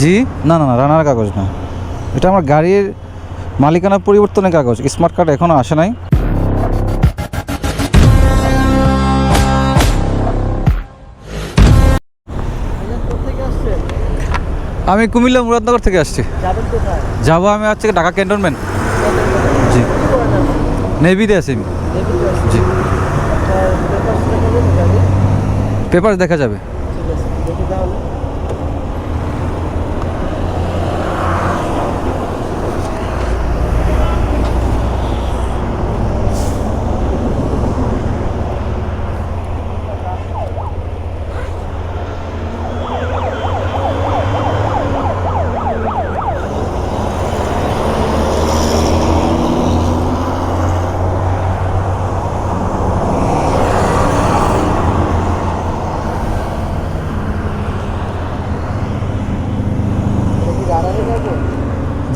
জি? না না না রানার কাগজ না। এটা আমার গাড়ির মালিকানা পরিবর্তনের কাগজ। স্মার্ট কার্ড এখনও আসে নাই। আমি কুমিল্লা মুরাদনগর থেকে আসছি। যাব আমি হচ্ছে ঢাকা ক্যান্টনমেন্ট। জি। নেভিতে আছি আমি। জি। পেপার দেখা যাবে।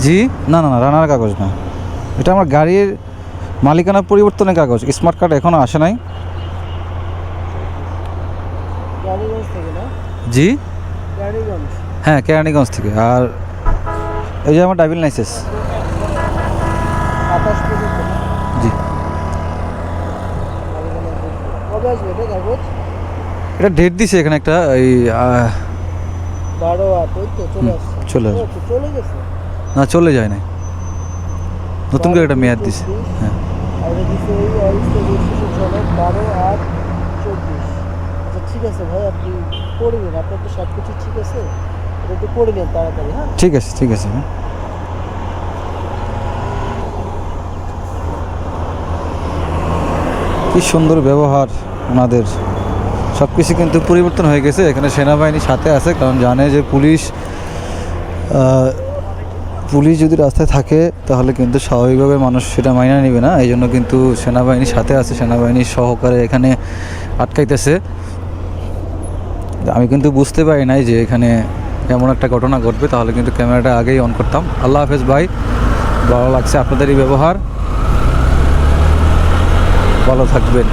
জি? না না না রানার কাগজ না। এটা আমার গাড়ির মালিকানা পরিবর্তনের কাগজ। স্মার্ট কার্ড এখনও আসে নাই। জি? হ্যাঁ কেরানীগঞ্জ থেকে। আর এই যে আমার ড্রাইভিং লাইসেন্স জি। এটা ডেট দিছে এখানে একটা এই চলে আসছে। আসবে। চলে গেছে? না চলে যায় নাই। নতুন করে একটা মেয়াদ দিছে। হ্যাঁ। আচ্ছা ঠিক আছে ভাই আপনি করে নিন। আপনার তো সব কিছু ঠিক আছে। এটা একটু করে নিন তাড়াতাড়ি হ্যাঁ? ঠিক আছে ঠিক আছে হ্যাঁ। কি সুন্দর ব্যবহার ওনাদের। সব কিছু কিন্তু পরিবর্তন হয়ে গেছে। এখানে সেনাবাহিনী সাথে আছে কারণ জানে যে পুলিশ পুলিশ যদি রাস্তায় থাকে, তাহলে কিন্তু স্বাভাবিকভাবে মানুষ সেটা মাইনা নেবে না। এই জন্য কিন্তু সেনাবাহিনী সাথে আছে, সেনাবাহিনীর সহকারে এখানে আটকাইতেছে। আমি কিন্তু বুঝতে পারি নাই যে এখানে এমন একটা ঘটনা ঘটবে, তাহলে কিন্তু ক্যামেরাটা আগেই অন করতাম। আল্লাহ হাফেজ ভাই, ভালো লাগছে আপনাদেরই ব্যবহার। ভালো থাকবেন।